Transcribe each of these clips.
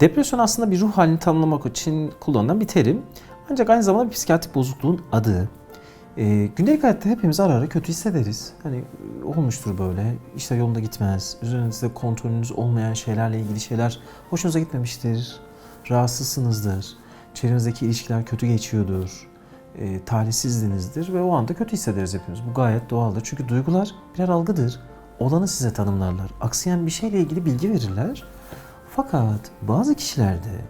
Depresyon aslında bir ruh halini tanımlamak için kullanılan bir terim. Ancak aynı zamanda bir psikiyatrik bozukluğun adı. Ee, gündelik hayatta hepimiz ara ara kötü hissederiz. Hani e, olmuştur böyle, işte yolunda gitmez, üzerinizde kontrolünüz olmayan şeylerle ilgili şeyler hoşunuza gitmemiştir, rahatsızsınızdır, çevrenizdeki ilişkiler kötü geçiyordur, e, talihsizdinizdir ve o anda kötü hissederiz hepimiz. Bu gayet doğaldır çünkü duygular birer algıdır. Olanı size tanımlarlar. Aksayan bir şeyle ilgili bilgi verirler. Fakat bazı kişilerde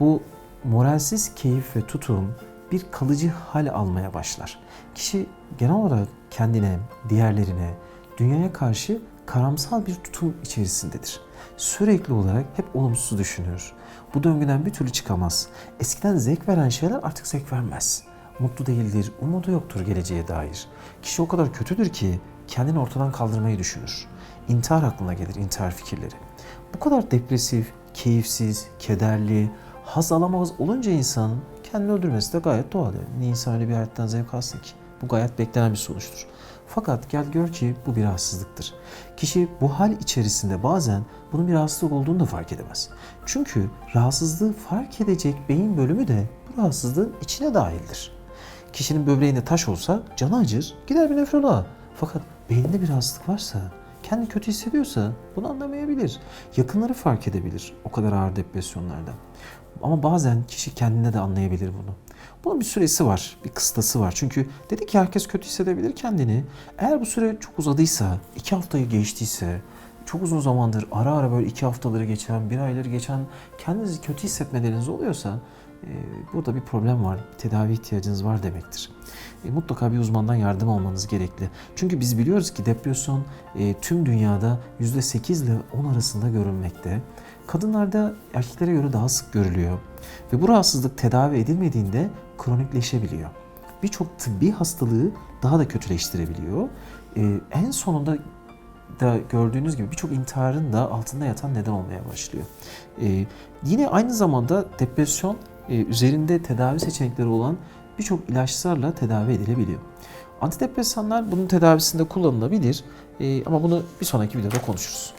bu moralsiz keyif ve tutum bir kalıcı hal almaya başlar. Kişi genel olarak kendine, diğerlerine, dünyaya karşı karamsal bir tutum içerisindedir. Sürekli olarak hep olumsuz düşünür. Bu döngüden bir türlü çıkamaz. Eskiden zevk veren şeyler artık zevk vermez. Mutlu değildir, umudu yoktur geleceğe dair. Kişi o kadar kötüdür ki kendini ortadan kaldırmayı düşünür. İntihar aklına gelir, intihar fikirleri. Bu kadar depresif, keyifsiz, kederli, haz alamaz olunca insan kendini öldürmesi de gayet doğal. Yani. Niye insan öyle bir hayattan zevk alsın ki? Bu gayet beklenen bir sonuçtur. Fakat gel gör ki bu bir rahatsızlıktır. Kişi bu hal içerisinde bazen bunun bir rahatsızlık olduğunu da fark edemez. Çünkü rahatsızlığı fark edecek beyin bölümü de bu rahatsızlığın içine dahildir. Kişinin böbreğinde taş olsa canı acır, gider bir nefroloğa. Fakat beyinde bir rahatsızlık varsa, kendi kötü hissediyorsa bunu anlamayabilir. Yakınları fark edebilir o kadar ağır depresyonlarda. Ama bazen kişi kendine de anlayabilir bunu. Bunun bir süresi var, bir kıstası var. Çünkü dedi ki herkes kötü hissedebilir kendini. Eğer bu süre çok uzadıysa, iki haftayı geçtiyse, çok uzun zamandır ara ara böyle iki haftaları geçen, bir ayları geçen kendinizi kötü hissetmeleriniz oluyorsa burada bir problem var, tedavi ihtiyacınız var demektir. E, mutlaka bir uzmandan yardım almanız gerekli. Çünkü biz biliyoruz ki depresyon e, tüm dünyada %8 ile 10 arasında görülmekte. Kadınlarda erkeklere göre daha sık görülüyor. Ve bu rahatsızlık tedavi edilmediğinde kronikleşebiliyor. Birçok tıbbi hastalığı daha da kötüleştirebiliyor. E, en sonunda da gördüğünüz gibi birçok intiharın da altında yatan neden olmaya başlıyor. Ee, yine aynı zamanda depresyon e, üzerinde tedavi seçenekleri olan birçok ilaçlarla tedavi edilebiliyor. Antidepresanlar bunun tedavisinde kullanılabilir Ee, ama bunu bir sonraki videoda konuşuruz.